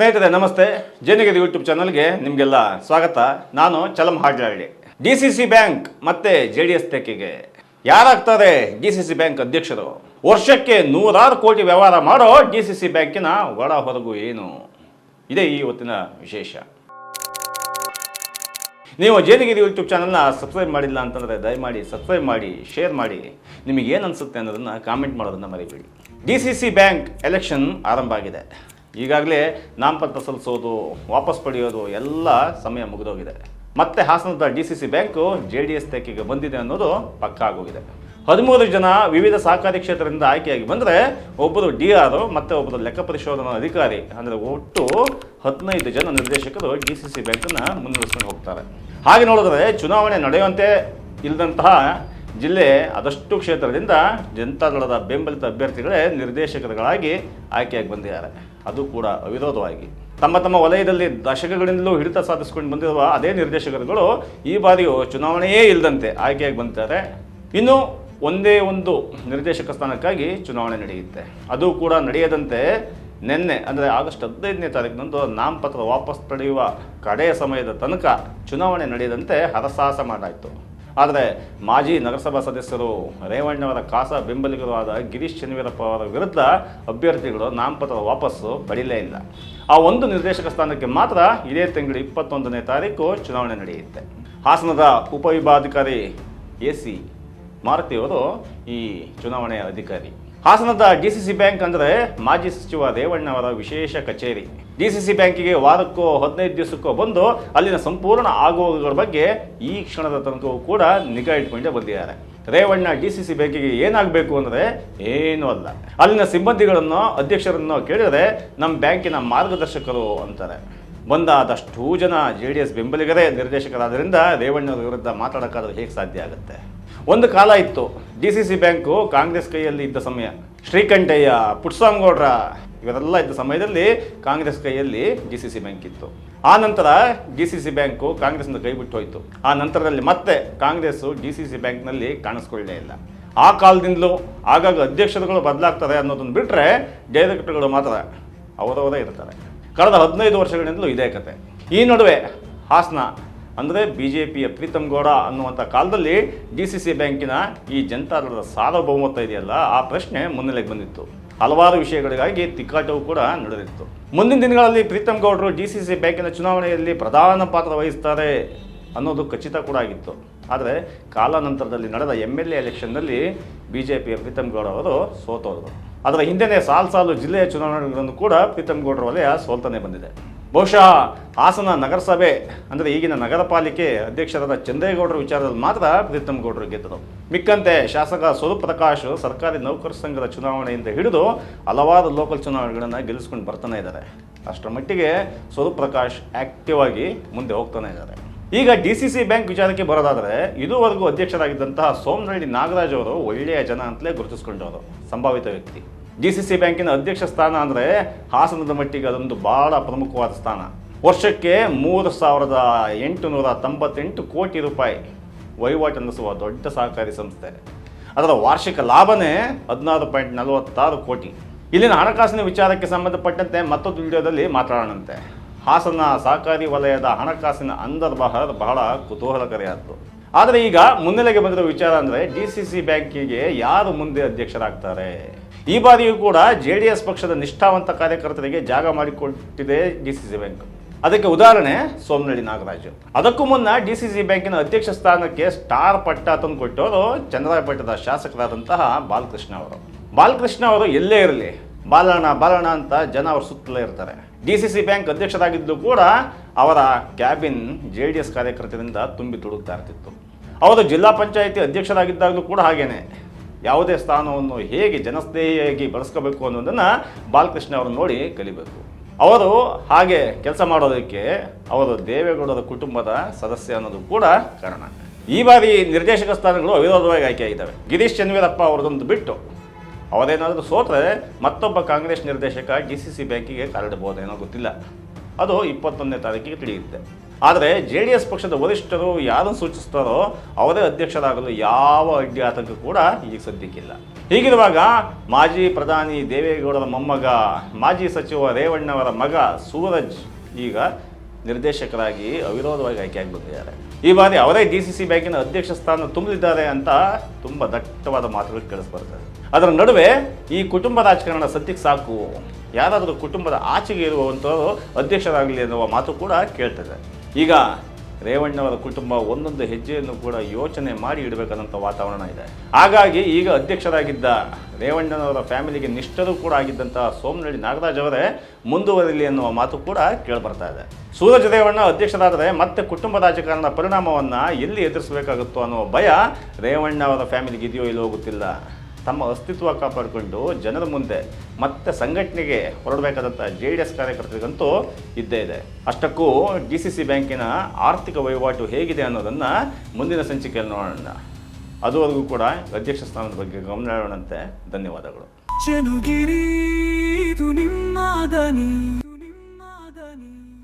ಸ್ನೇಹಿತರೆ, ನಮಸ್ತೆ. ಜೇನಿಗಿರಿ ಯೂಟ್ಯೂಬ್ ಚಾನಲ್ಗೆ ನಿಮಗೆಲ್ಲ ಸ್ವಾಗತ. ನಾನು Chalam Hadlahalli D C C bank ಮತ್ತೆ ಜೆ ಡಿ ಎಸ್ ತೆಕ್ಕಿಗೆ. ಯಾರಾಗ್ತಾರೆ ಡಿ ಸಿ ಸಿ ಬ್ಯಾಂಕ್ ಅಧ್ಯಕ್ಷರು? ವರ್ಷಕ್ಕೆ ನೂರಾರು ಕೋಟಿ ವ್ಯವಹಾರ ಮಾಡೋ ಡಿ ಸಿ ಸಿ ಬ್ಯಾಂಕಿನ ಒಳ ಹೊರಗು ಏನು? ಇದೇ ಈ ಇವತ್ತಿನ ವಿಶೇಷ. ನೀವು ಜೇನಿಗಿರಿ ಯೂಟ್ಯೂಬ್ ಚಾನಲ್ನ ಸಬ್ಸ್ಕ್ರೈಬ್ ಮಾಡಿಲ್ಲ ಅಂತಂದರೆ ದಯಮಾಡಿ ಸಬ್ಸ್ಕ್ರೈಬ್ ಮಾಡಿ, ಶೇರ್ ಮಾಡಿ. ನಿಮಗೆ ಏನು ಅನಿಸುತ್ತೆ ಅನ್ನೋದನ್ನು ಕಾಮೆಂಟ್ ಮಾಡೋದನ್ನು ಮರಿಬೇಡಿ. D C C bank election ಆರಂಭ ಆಗಿದೆ. ಈಗಾಗಲೇ ನಾಮಪತ್ರ ಸಲ್ಲಿಸೋದು, ವಾಪಸ್ ಪಡೆಯೋದು ಎಲ್ಲ ಸಮಯ ಮುಗಿದೋಗಿದೆ. ಮತ್ತೆ ಹಾಸನದ D C C bank J D S ತೆಕ್ಕಿಗೆ ಬಂದಿದೆ ಅನ್ನೋದು ಪಕ್ಕ ಆಗೋಗಿದೆ. ಹದಿಮೂರು ಜನ ವಿವಿಧ ಸಹಕಾರಿ ಕ್ಷೇತ್ರದಿಂದ ಆಯ್ಕೆಯಾಗಿ ಬಂದರೆ ಒಬ್ಬರು ಡಿ ಆರ್ ಮತ್ತು ಒಬ್ಬರು ಲೆಕ್ಕ ಪರಿಶೋಧನಾ ಅಧಿಕಾರಿ, ಅಂದರೆ ಒಟ್ಟು ಹದಿನೈದು ಜನ ನಿರ್ದೇಶಕರು ಡಿ ಸಿ ಸಿ ಬ್ಯಾಂಕನ್ನು ಮುನ್ನಡೆಸ್ಕೊಂಡು ಹೋಗ್ತಾರೆ. ಹಾಗೆ ನೋಡಿದ್ರೆ ಚುನಾವಣೆ ನಡೆಯುವಂತೆ ಇಲ್ಲದಂತಹ ಜಿಲ್ಲೆ ಅದಷ್ಟು ಕ್ಷೇತ್ರದಿಂದ ಜನತಾದಳದ ಬೆಂಬಲಿತ ಅಭ್ಯರ್ಥಿಗಳೇ ನಿರ್ದೇಶಕರುಗಳಾಗಿ ಆಯ್ಕೆಯಾಗಿ ಬಂದಿದ್ದಾರೆ. ಅದು ಕೂಡ ಅವಿರೋಧವಾಗಿ. ತಮ್ಮ ತಮ್ಮ ವಲಯದಲ್ಲಿ ದಶಕಗಳಿಂದಲೂ ಹಿಡಿತ ಸಾಧಿಸಿಕೊಂಡು ಬಂದಿರುವ ಅದೇ ನಿರ್ದೇಶಕರುಗಳು ಈ ಬಾರಿಯೂ ಚುನಾವಣೆಯೇ ಇಲ್ಲದಂತೆ ಆಯ್ಕೆಯಾಗಿ ಬಂದಿದ್ದಾರೆ. ಇನ್ನು ಒಂದೇ ಒಂದು ನಿರ್ದೇಶಕ ಸ್ಥಾನಕ್ಕಾಗಿ ಚುನಾವಣೆ ನಡೆಯುತ್ತೆ. ಅದು ಕೂಡ ನಡೆಯದಂತೆ ನಿನ್ನೆ, ಅಂದರೆ ಆಗಸ್ಟ್ ಹದಿನೈದನೇ ತಾರೀಕಿನಂದು ನಾಮಪತ್ರ ವಾಪಸ್ ಪಡೆಯುವ ಕಡೆಯ ಸಮಯದ ತನಕ ಚುನಾವಣೆ ನಡೆಯದಂತೆ ಹರಸಾಹಸ ಮಾಡಾಯಿತು. ಆದರೆ ಮಾಜಿ ನಗರಸಭಾ ಸದಸ್ಯರು ರೇವಣ್ಣವರ ಕಾಸ ಬೆಂಬಲಿಗರು ಆದ ಗಿರೀಶ್ ಚನ್ನವೀರಪ್ಪ ಅವರ ವಿರುದ್ಧ ಅಭ್ಯರ್ಥಿಗಳು ನಾಮಪತ್ರ ವಾಪಸ್ಸು ಪಡೀಲೇ ಇಲ್ಲ. ಆ ಒಂದು ನಿರ್ದೇಶಕ ಸ್ಥಾನಕ್ಕೆ ಮಾತ್ರ ಇದೇ ತಿಂಗಳು ಇಪ್ಪತ್ತೊಂದನೇ ತಾರೀಕು ಚುನಾವಣೆ ನಡೆಯುತ್ತೆ. ಹಾಸನದ ಉಪವಿಭಾಧಿಕಾರಿ ಎ ಸಿ ಮಾರುತಿಯವರು ಈ ಚುನಾವಣೆಯ ಅಧಿಕಾರಿ. ಹಾಸನದ ಡಿಸಿಸಿ ಬ್ಯಾಂಕ್ ಅಂದರೆ ಮಾಜಿ ಸಚಿವ ರೇವಣ್ಣ ಅವರ ವಿಶೇಷ ಕಚೇರಿ. ಡಿಸಿಸಿ ಬ್ಯಾಂಕಿಗೆ ವಾರಕ್ಕೋ ಹದಿನೈದು ದಿವಸಕ್ಕೋ ಬಂದು ಅಲ್ಲಿನ ಸಂಪೂರ್ಣ ಆಗುವಗಳ ಬಗ್ಗೆ ಈ ಕ್ಷಣದ ತನಕವೂ ಕೂಡ ನಿಗಾ ಇಟ್ಕೊಂಡೇ ಬಂದಿದ್ದಾರೆ. ರೇವಣ್ಣ ಡಿಸಿಸಿ ಬ್ಯಾಂಕಿಗೆ ಏನಾಗಬೇಕು ಅಂದರೆ ಏನೂ ಅಲ್ಲ. ಅಲ್ಲಿನ ಸಿಬ್ಬಂದಿಗಳನ್ನು ಅಧ್ಯಕ್ಷರನ್ನು ಕೇಳಿದರೆ ನಮ್ಮ ಬ್ಯಾಂಕಿನ ಮಾರ್ಗದರ್ಶಕರು ಅಂತಾರೆ. ಬಂದಾದಷ್ಟು ಜನ ಜೆ ಡಿ ಎಸ್ ಬೆಂಬಲಿಗರೇ ನಿರ್ದೇಶಕರಾದ್ದರಿಂದ ರೇವಣ್ಣರ ವಿರುದ್ಧ ಮಾತಾಡೋಕ್ಕಾದ್ರೆ ಹೇಗೆ ಸಾಧ್ಯ ಆಗುತ್ತೆ? ಒಂದು ಕಾಲ ಇತ್ತು. D C C bank Congress ಕೈಯಲ್ಲಿ ಇದ್ದ ಸಮಯ. ಶ್ರೀಕಂಠಯ್ಯ ಪುಟ್ಸ್ವಾಮಿಗೌಡ್ರ ಇವರೆಲ್ಲ ಇದ್ದ ಸಮಯದಲ್ಲಿ ಕಾಂಗ್ರೆಸ್ ಕೈಯಲ್ಲಿ ಡಿ ಸಿ ಸಿ ಬ್ಯಾಂಕ್ ಇತ್ತು. ಆ ನಂತರ ಡಿ ಸಿ ಸಿ ಬ್ಯಾಂಕು ಕಾಂಗ್ರೆಸ್ನಿಂದ ಕೈ ಬಿಟ್ಟು ಹೋಯಿತು. ಆ ನಂತರದಲ್ಲಿ ಮತ್ತೆ ಕಾಂಗ್ರೆಸ್ಸು ಡಿ ಸಿ ಸಿ ಬ್ಯಾಂಕ್ನಲ್ಲಿ ಕಾಣಿಸ್ಕೊಳ್ಳೇ ಇಲ್ಲ. ಆ ಕಾಲದಿಂದಲೂ ಆಗಾಗ ಅಧ್ಯಕ್ಷರುಗಳು ಬದಲಾಗ್ತಾರೆ ಅನ್ನೋದನ್ನು ಬಿಟ್ಟರೆ ಡೈರೆಕ್ಟರ್ಗಳು ಮಾತ್ರ ಅವರವರೇ ಇರ್ತಾರೆ. ಕಳೆದ ಹದಿನೈದು ವರ್ಷಗಳಿಂದಲೂ ಇದೇ ಕತೆ. ಈ ನಡುವೆ ಹಾಸನ ಅಂದರೆ ಬಿ ಜೆ ಪಿಯ ಪ್ರೀತಮ್ ಗೌಡ ಅನ್ನುವಂಥ ಕಾಲದಲ್ಲಿ ಡಿ ಸಿ ಸಿ ಬ್ಯಾಂಕಿನ ಈ ಜನತಾದಳದ ಸಾರ್ವಭೌಮತ್ವ ಇದೆಯಲ್ಲ, ಆ ಪ್ರಶ್ನೆ ಮುನ್ನೆಲೆಗೆ ಬಂದಿತ್ತು. ಹಲವಾರು ವಿಷಯಗಳಿಗಾಗಿ ತಿಕ್ಕಾಟವು ಕೂಡ ನಡೆದಿತ್ತು. ಮುಂದಿನ ದಿನಗಳಲ್ಲಿ ಪ್ರೀತಮ್ ಗೌಡರು ಡಿ ಸಿ ಸಿ ಬ್ಯಾಂಕಿನ ಚುನಾವಣೆಯಲ್ಲಿ ಪ್ರಧಾನ ಪಾತ್ರ ವಹಿಸ್ತಾರೆ ಅನ್ನೋದು ಖಚಿತ ಕೂಡ ಆಗಿತ್ತು. ಆದರೆ ಕಾಲಾನಂತರದಲ್ಲಿ ನಡೆದ ಎಂ ಎಲ್ ಎ ಎಲೆಕ್ಷನ್ನಲ್ಲಿ ಬಿ ಜೆ ಪಿಯ ಪ್ರೀತಮ್ ಗೌಡ ಅವರು ಸೋತೋದರು. ಅದರ ಹಿಂದೆನೇ ಸಾಲು ಸಾಲು ಜಿಲ್ಲೆಯ ಚುನಾವಣೆಗಳನ್ನು ಕೂಡ ಪ್ರೀತಮ್ ಗೌಡರ ವಲಯ ಸೋಲ್ತಾನೆ ಬಂದಿದೆ. ಬಹುಶಃ ಹಾಸನ ನಗರಸಭೆ, ಅಂದರೆ ಈಗಿನ ನಗರ ಪಾಲಿಕೆ ಅಧ್ಯಕ್ಷರಾದ ಚಂದ್ರೇಗೌಡರ ವಿಚಾರದಲ್ಲಿ ಮಾತ್ರ ಪ್ರೀತಮ್ ಗೌಡರು ಗೆದ್ದರು ಮಿಕ್ಕಂತೆ ಶಾಸಕ ಸ್ವರೂಪ್ ಪ್ರಕಾಶ್ ಸರ್ಕಾರಿ ನೌಕರ ಸಂಘದ ಚುನಾವಣೆಯಿಂದ ಹಿಡಿದು ಹಲವಾರು ಲೋಕಲ್ ಚುನಾವಣೆಗಳನ್ನು ಗೆಲ್ಲಿಸ್ಕೊಂಡು ಬರ್ತಾನೆ ಇದ್ದಾರೆ. ಅಷ್ಟರ ಮಟ್ಟಿಗೆ ಸ್ವರೂಪ್ ಪ್ರಕಾಶ್ ಆಕ್ಟಿವ್ ಆಗಿ ಮುಂದೆ ಹೋಗ್ತಾನೆ ಇದ್ದಾರೆ. ಈಗ ಡಿ ಸಿ ಸಿ ಬ್ಯಾಂಕ್ ವಿಚಾರಕ್ಕೆ ಬರೋದಾದರೆ, ಇದುವರೆಗೂ ಅಧ್ಯಕ್ಷರಾಗಿದ್ದಂತಹ ಸೋಮನಹಳ್ಳಿ ನಾಗರಾಜ್ ಅವರು ಒಳ್ಳೆಯ ಜನ ಅಂತಲೇ ಗುರುತಿಸ್ಕೊಂಡವರು, ಸಂಭಾವಿತ ವ್ಯಕ್ತಿ. ಡಿ ಸಿ ಸಿ ಬ್ಯಾಂಕಿನ ಅಧ್ಯಕ್ಷ ಸ್ಥಾನ ಅಂದರೆ ಹಾಸನದ ಮಟ್ಟಿಗೆ ಅದೊಂದು ಭಾಳ ಪ್ರಮುಖವಾದ ಸ್ಥಾನ. ವರ್ಷಕ್ಕೆ ಮೂರು ಸಾವಿರದ ಎಂಟುನೂರ ತೊಂಬತ್ತೆಂಟು ಕೋಟಿ ರೂಪಾಯಿ ವಹಿವಾಟು ನಡೆಸುವ ದೊಡ್ಡ ಸಹಕಾರಿ ಸಂಸ್ಥೆ. ಅದರ ವಾರ್ಷಿಕ ಲಾಭನೇ ಹದಿನಾರು ಪಾಯಿಂಟ್ ನಲವತ್ತಾರು ಕೋಟಿ. ಇಲ್ಲಿನ ಹಣಕಾಸಿನ ವಿಚಾರಕ್ಕೆ ಸಂಬಂಧಪಟ್ಟಂತೆ ಮತ್ತೊಂದು ವಿಡಿಯೋದಲ್ಲಿ ಮಾತಾಡೋಣಂತೆ. ಹಾಸನ ಸಹಕಾರಿ ವಲಯದ ಹಣಕಾಸಿನ ಅಂದರ್ಬಹರ್ ಬಹಳ ಕುತೂಹಲಕಾರಿಯಾದ್ದು. ಆದರೆ ಈಗ ಮುನ್ನೆಲೆಗೆ ಬಂದಿರೋ ವಿಚಾರ ಅಂದರೆ ಡಿ ಸಿ ಸಿ ಬ್ಯಾಂಕಿಗೆ ಯಾರು ಮುಂದೆ ಅಧ್ಯಕ್ಷರಾಗ್ತಾರೆ? ಈ ಬಾರಿಯೂ ಕೂಡ ಜೆ ಡಿ ಎಸ್ ಪಕ್ಷದ ನಿಷ್ಠಾವಂತ ಕಾರ್ಯಕರ್ತರಿಗೆ ಜಾಗ ಮಾಡಿಕೊಟ್ಟಿದೆ ಡಿ ಸಿ ಸಿ ಬ್ಯಾಂಕ್. ಅದಕ್ಕೆ ಉದಾಹರಣೆ ಸೋಮನಹಳ್ಳಿ ನಾಗರಾಜು. ಅದಕ್ಕೂ ಮುನ್ನ ಡಿ ಸಿ ಸಿ ಬ್ಯಾಂಕಿನ ಅಧ್ಯಕ್ಷ ಸ್ಥಾನಕ್ಕೆ ಸ್ಟಾರ್ ಪಟ್ಟ ತಂದು ಕೊಟ್ಟವರು ಚಂದ್ರಾಯಪಟ್ಟಣದ ಶಾಸಕರಾದಂತಹ ಬಾಲಕೃಷ್ಣ ಅವರು. ಬಾಲಕೃಷ್ಣ ಅವರು ಎಲ್ಲೇ ಇರಲಿ, ಬಾಲಣ್ಣ ಬಾಲಣ್ಣ ಅಂತ ಜನ ಅವ್ರ ಸುತ್ತಲೇ ಇರ್ತಾರೆ. ಡಿ ಸಿ ಸಿ ಬ್ಯಾಂಕ್ ಅಧ್ಯಕ್ಷರಾಗಿದ್ದು ಕೂಡ ಅವರ ಕ್ಯಾಬಿನ್ ಜೆ ಡಿ ಎಸ್ ಕಾರ್ಯಕರ್ತರಿಂದ ತುಂಬಿ ತುಳುಕ್ತಾ ಇರ್ತಿತ್ತು. ಅವರು ಜಿಲ್ಲಾ ಪಂಚಾಯಿತಿ ಅಧ್ಯಕ್ಷರಾಗಿದ್ದಾಗಲೂ ಕೂಡ ಹಾಗೇನೆ. ಯಾವುದೇ ಸ್ಥಾನವನ್ನು ಹೇಗೆ ಜನಸ್ನೇಹಿಯಾಗಿ ಬಳಸ್ಕೋಬೇಕು ಅನ್ನೋದನ್ನು ಬಾಲಕೃಷ್ಣ ಅವರು ನೋಡಿ ಕಲಿಬೇಕು. ಅವರು ಹಾಗೆ ಕೆಲಸ ಮಾಡೋದಕ್ಕೆ ಅವರು ದೇವೇಗೌಡರ ಕುಟುಂಬದ ಸದಸ್ಯ ಅನ್ನೋದು ಕೂಡ ಕಾರಣ. ಈ ಬಾರಿ ನಿರ್ದೇಶಕ ಸ್ಥಾನಗಳು ಅವಿರೋಧವಾಗಿ ಆಯ್ಕೆಯಾಗಿದ್ದಾವೆ ಗಿರೀಶ್ ಚನ್ವೀರಪ್ಪ ಅವರದೊಂದು ಬಿಟ್ಟು ಅವರೇನಾದರೂ ಸೋತ್ರೆ ಮತ್ತೊಬ್ಬ ಕಾಂಗ್ರೆಸ್ ನಿರ್ದೇಶಕ ಡಿ ಸಿ ಸಿ ಬ್ಯಾಂಕಿಗೆ ಕಾಲಿಡಬಹುದೇನೋ ಗೊತ್ತಿಲ್ಲ. ಅದು ಇಪ್ಪತ್ತೊಂದನೇ ತಾರೀಕಿಗೆ ತಿಳಿಯುತ್ತೆ. ಆದರೆ ಜೆ ಡಿ ಎಸ್ ಪಕ್ಷದ ವರಿಷ್ಠರು ಯಾರನ್ನು ಸೂಚಿಸ್ತಾರೋ ಅವರೇ ಅಧ್ಯಕ್ಷರಾಗಲು ಯಾವ ಅಡ್ಡಿ ಆತಂಕ ಕೂಡ ಈಗ ಸದ್ಯಕ್ಕಿಲ್ಲ. ಹೀಗಿರುವಾಗ ಮಾಜಿ ಪ್ರಧಾನಿ ದೇವೇಗೌಡರ ಮೊಮ್ಮಗ, ಮಾಜಿ ಸಚಿವ ರೇವಣ್ಣವರ ಮಗ ಸೂರಜ್ ಈಗ ನಿರ್ದೇಶಕರಾಗಿ ಅವಿರೋಧವಾಗಿ ಬಂದಿದ್ದಾರೆ ಈ ಬಾರಿ ಅವರೇ ಡಿ ಸಿ ಸಿ ಬ್ಯಾಂಕಿನ ಅಧ್ಯಕ್ಷ ಸ್ಥಾನ ತುಂಬಲಿದ್ದಾರೆ ಅಂತ ತುಂಬ ದಟ್ಟವಾದ ಮಾತುಗಳು ಕೇಳಿಸ್ಬರ್ತದೆ ಅದರ ನಡುವೆ ಈ ಕುಟುಂಬ ರಾಜಕಾರಣ ಸದ್ಯಕ್ಕೆ ಸಾಕು. ಯಾರಾದರೂ ಕುಟುಂಬದ ಆಚೆಗೆ ಇರುವಂಥವರು ಅಧ್ಯಕ್ಷರಾಗಲಿ ಎನ್ನುವ ಮಾತು ಕೂಡ ಕೇಳ್ತದೆ ಈಗ ರೇವಣ್ಣವರ ಕುಟುಂಬ ಒಂದೊಂದು ಹೆಜ್ಜೆಯನ್ನು ಕೂಡ ಯೋಚನೆ ಮಾಡಿ ಇಡಬೇಕಾದಂಥ ವಾತಾವರಣ ಇದೆ. ಹಾಗಾಗಿ ಈಗ ಅಧ್ಯಕ್ಷರಾಗಿದ್ದ ರೇವಣ್ಣನವರ ಫ್ಯಾಮಿಲಿಗೆ ನಿಷ್ಠರು ಕೂಡ ಆಗಿದ್ದಂಥ ಸೋಮನಳ್ಳಿ ನಾಗರಾಜ್ ಅವರೇ ಮುಂದುವರಿಲಿ ಅನ್ನುವ ಮಾತು ಕೂಡ ಕೇಳಿಬರ್ತಾ ಇದೆ. ಸೂರಜ್ ರೇವಣ್ಣ ಅಧ್ಯಕ್ಷರಾದರೆ ಮತ್ತೆ ಕುಟುಂಬ ರಾಜಕಾರಣದ ಪರಿಣಾಮವನ್ನು ಎಲ್ಲಿ ಎದುರಿಸಬೇಕಾಗುತ್ತೋ ಅನ್ನೋ ಭಯ ರೇವಣ್ಣ ಅವರ ಫ್ಯಾಮಿಲಿಗೆ ಇದೆಯೋ ಇಲ್ಲೋ ಗೊತ್ತಿಲ್ಲ. ತಮ್ಮ ಅಸ್ತಿತ್ವ ಕಾಪಾಡಿಕೊಂಡು ಜನರ ಮುಂದೆ ಮತ್ತೆ ಸಂಘಟನೆಗೆ ಹೊರಡಬೇಕಾದಂಥ ಜೆ ಡಿ ಎಸ್ ಕಾರ್ಯಕರ್ತರಿಗಂತೂ ಇದ್ದೇ ಇದೆ. ಅಷ್ಟಕ್ಕೂ ಡಿ ಸಿ ಸಿ ಬ್ಯಾಂಕಿನ ಆರ್ಥಿಕ ವಹಿವಾಟು ಹೇಗಿದೆ ಅನ್ನೋದನ್ನು ಮುಂದಿನ ಸಂಚಿಕೆಯಲ್ಲಿ ನೋಡೋಣ. ಅದುವರೆಗೂ ಕೂಡ ಅಧ್ಯಕ್ಷ ಸ್ಥಾನದ ಬಗ್ಗೆ ಗಮನ ಇಡೋಣಂತೆ ಧನ್ಯವಾದಗಳು.